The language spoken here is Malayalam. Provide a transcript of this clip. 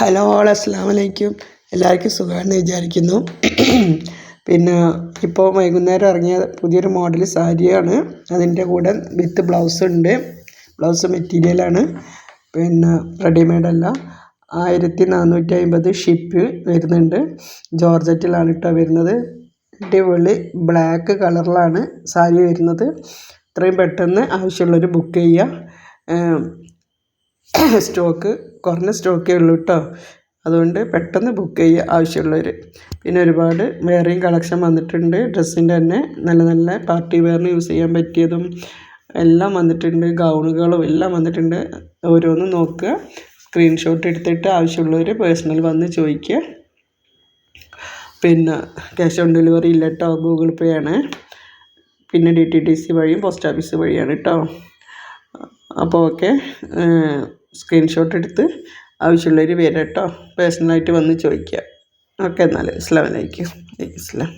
ഹലോ അസ്സാം വലൈക്കും എല്ലാവർക്കും സുഖമാണെന്ന് വിചാരിക്കുന്നു. പിന്നെ ഇപ്പോൾ വൈകുന്നേരം ഇറങ്ങിയ പുതിയൊരു മോഡൽ സാരിയാണ്. അതിന്റെ കൂടെ വിത്ത് ബ്ലൗസ് ഉണ്ട്. ബ്ലൗസ് മെറ്റീരിയലാണ് പിന്നെ റെഡിമെയ്ഡ് അല്ല. ആയിരത്തി നാനൂറ്റി അമ്പത് ഷിപ്പ് വരുന്നുണ്ട്. ജോർജറ്റിലാണ് കേട്ടോ വരുന്നത്. അടിപൊളി ബ്ലാക്ക് കളറിലാണ് സാരി വരുന്നത്. ഇത്രയും പെട്ടെന്ന് ആവശ്യമുള്ളവർ ബുക്ക് ചെയ്യുക. സ്റ്റോക്ക് കുറഞ്ഞ സ്റ്റോക്കേ ഉള്ളൂ കേട്ടോ അതുകൊണ്ട് പെട്ടെന്ന് ബുക്ക് ചെയ്യുക ആവശ്യമുള്ളവർ പിന്നെ ഒരുപാട് വേറെയും കളക്ഷൻ വന്നിട്ടുണ്ട്. ഡ്രസ്സിന്റെ തന്നെ നല്ല നല്ല പാർട്ടി വെയറിന് യൂസ് ചെയ്യാൻ പറ്റിയതും എല്ലാം വന്നിട്ടുണ്ട്. ഗൗണുകളും എല്ലാം വന്നിട്ടുണ്ട്. ഓരോന്നും നോക്കുക. സ്ക്രീൻഷോട്ട് എടുത്തിട്ട് ആവശ്യമുള്ളവർ പേഴ്സണൽ വന്ന് ചോദിക്കുക. പിന്നെ ക്യാഷ് ഓൺ ഡെലിവറി ഇല്ല കേട്ടോ ഗൂഗിൾ പേ ആണ്. പിന്നെ ഡി ടി ടി സി വഴിയും പോസ്റ്റ് ഓഫീസ് വഴിയാണ് കേട്ടോ അപ്പോൾ ഓക്കെ സ്ക്രീൻഷോട്ട് എടുത്ത് ആവശ്യമുള്ളവർ വരാം കേട്ടോ. പേഴ്സണലായിട്ട് വന്ന് ചോദിക്കുക ഓക്കെ എന്നാൽ അസ്സാം വലൈക്കും ഇസ്ലാം